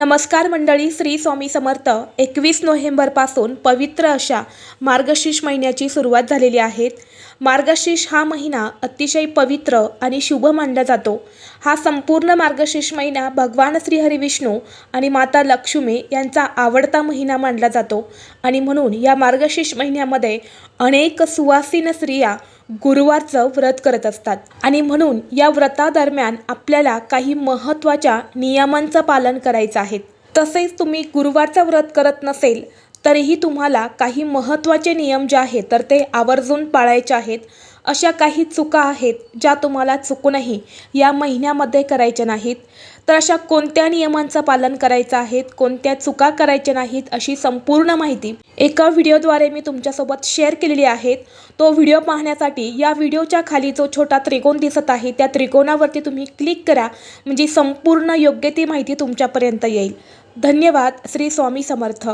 नमस्कार मंडळी श्री स्वामी समर्थ. एकवीस नोव्हेंबरपासून पवित्र अशा मार्गशीर्ष महिन्याची सुरुवात झालेली आहे. मार्गशीर्ष हा महिना अतिशय पवित्र आणि शुभ मानला जातो. हा संपूर्ण मार्गशीर्ष महिना भगवान श्री विष्णू आणि माता लक्ष्मी यांचा आवडता महिना मानला जातो. आणि म्हणून या मार्गशीर्ष महिन्यामध्ये अनेक सुवासीन स्त्रिया गुरुवारचं व्रत करत असतात. आणि म्हणून या व्रतादरम्यान आपल्याला काही महत्त्वाच्या नियमांचं पालन करायचं आहे. तसेच तुम्ही गुरुवारचं व्रत करत नसेल तरीही तुम्हाला काही महत्त्वाचे नियम जे आहेत तर ते आवर्जून पाळायचे आहेत. अशा काही चुका आहेत ज्या तुम्हाला चुकूनही या महिन्यामध्ये करायच्या नाहीत. तर अशा कोणत्या नियमांचं पालन करायचं आहेत कोणत्या चुका करायच्या नाहीत अशी संपूर्ण माहिती एका व्हिडिओद्वारे मी तुमच्यासोबत शेअर केलेली आहेत तो व्हिडिओ पाहण्यासाठी या व्हिडिओच्या खाली जो छोटा त्रिकोण दिसत आहे त्या त्रिकोणावरती तुम्ही क्लिक करा म्हणजे संपूर्ण योग्य ती माहिती तुमच्यापर्यंत येईल. धन्यवाद. श्री स्वामी समर्थ.